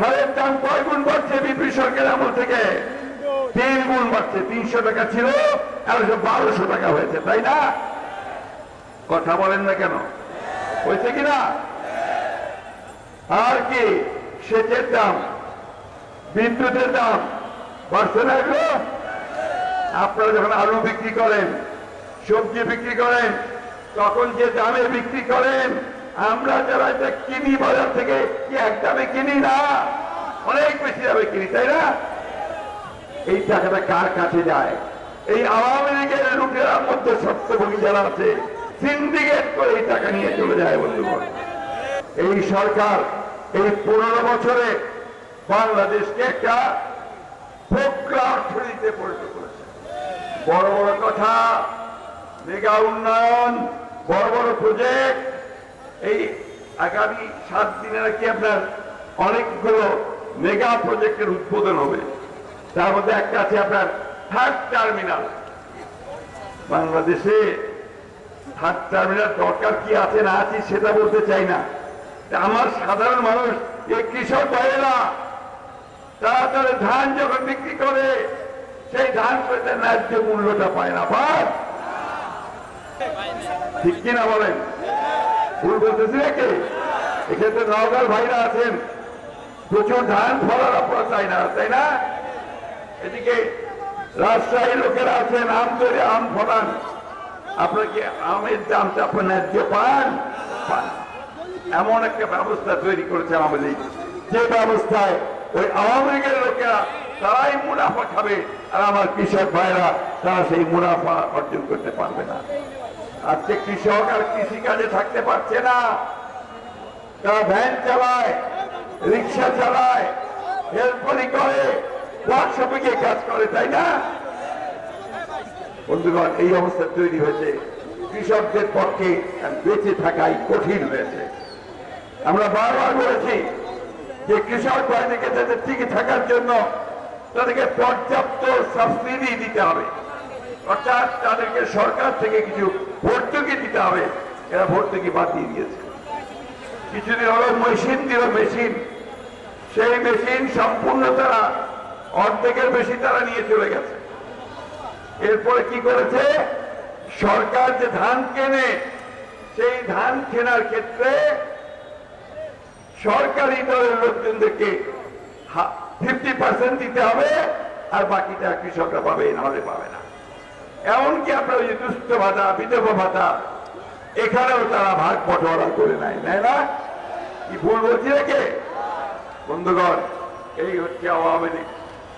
সারের দাম কয় গুণ বাড়ছে বিপি সরকার আমল থেকে? তিন গুণ বাড়ছে, তিনশো টাকা ছিল একশো বারোশো টাকা হয়েছে, তাই না? কথা বলেন না কেন? হয়েছে কিনা আর কি, সেচের দাম, বিদ্যুতের দাম বাড়ছে না এগুলো? আপনারা যখন আলু বিক্রি করেন, সবজি বিক্রি করেন, তখন যে দামে বিক্রি করেন আমরা যারা এটা কিনি বাজার থেকে এক দামে কিনি না? অনেক বেশি দামে কিনি, তাই না? এই টাকাটা কার কাছে যায়? এই আওয়ামী লীগের লোকেরা মধ্যে সত্যভোগী যারা আছে সিন্ডিকেট করে এই টাকা নিয়ে চলে যায়, বন্ধুগণ। এই সরকার এই পনেরো বছরে বাংলাদেশকে একটা অর্থনীতিতে পরিণত করেছে। বড় বড় কথা, মেগা উন্নয়ন, বড় বড় প্রজেক্ট এই আগামী সাত দিনে নাকি আপনার অনেকগুলো মেগা প্রজেক্টের উদ্বোধন হবে। তার মধ্যে একটা আছে আপনার থার্ড টার্মিনাল। বাংলাদেশে থার্ড টার্মিনাল দরকার কি আছে না আছে সেটা বলতে চাই না। আমার সাধারণ মানুষ এই কৃষক ভাইয়েরা তারা তাদের ধান যখন বিক্রি করে, সেই ধান ন্যায্য মূল্যটা পায় না। ঠিক কিনা বলেন? ভুল বলতেছি নাকি? এক্ষেত্রে নওগাঁর ভাইরা আছেন। প্রচুর ধান ফলার আপনারা চাই না তাই না? এদিকে রাজশাহী লোকেরা আছেন, আম তৈরি, আম ফলান। আপনার কি আমের দামটা আপনার ন্যায্য পান? পান। এমন একটা ব্যবস্থা তৈরি করেছে আওয়ামী লীগ। যে ব্যবস্থায় ওই আওয়ামী লীগের লোকেরা, তারাই মুনাফা খাবে। আর আমার কৃষক ভাইরা, তারা সেই মুনাফা অর্জন করতে পারবে না। আজকে কৃষক আর কৃষি কাজে থাকতে পারছে না। তারা ভ্যান চালায়, রিক্সা চালায় হেল্পরি করে, ওয়ার্কশপে কাজ করে, তাই না? বন্ধুগণ, এই অবস্থা তৈরি হয়েছে। কৃষকদের পক্ষে বেঁচে থাকাই কঠিন হয়েছে। আমরা বারবার বলেছি যে কৃষক ভাইদেরকে তাদের টিকে থাকার জন্য তাদেরকে পর্যাপ্ত সাবসিডি দিতে হবে। অর্থাৎ তাদেরকে সরকার থেকে কিছু ভর্তুকি দিতে হবে। এরা ভর্তুকি বাদ দিয়ে দিয়েছে। কিছুদিন হলো মেশিন দিল মেশিন। সেই মেশিন সম্পূর্ণ তারা, অর্ধেকের বেশি তারা নিয়ে চলে গেছে। এরপরে কি করেছে? সরকার যে ধান কেনে, সেই ধান কেনার ক্ষেত্রে সরকারি দলের লোকজনদেরকে ফিফটি পার্সেন্ট দিতে হবে, আর বাকিটা কৃষকরা পাবে নাহলে পাবে না। এমনকি আপনার ওই দুস্থ ভাতা, বিধবা ভাতা, এখানেও তারা ভাগ বটোয়ারা করে নাই নেয় না? কি ভুল বলছি রেখে বন্ধুগণ, এই হচ্ছে আওয়ামী লীগ।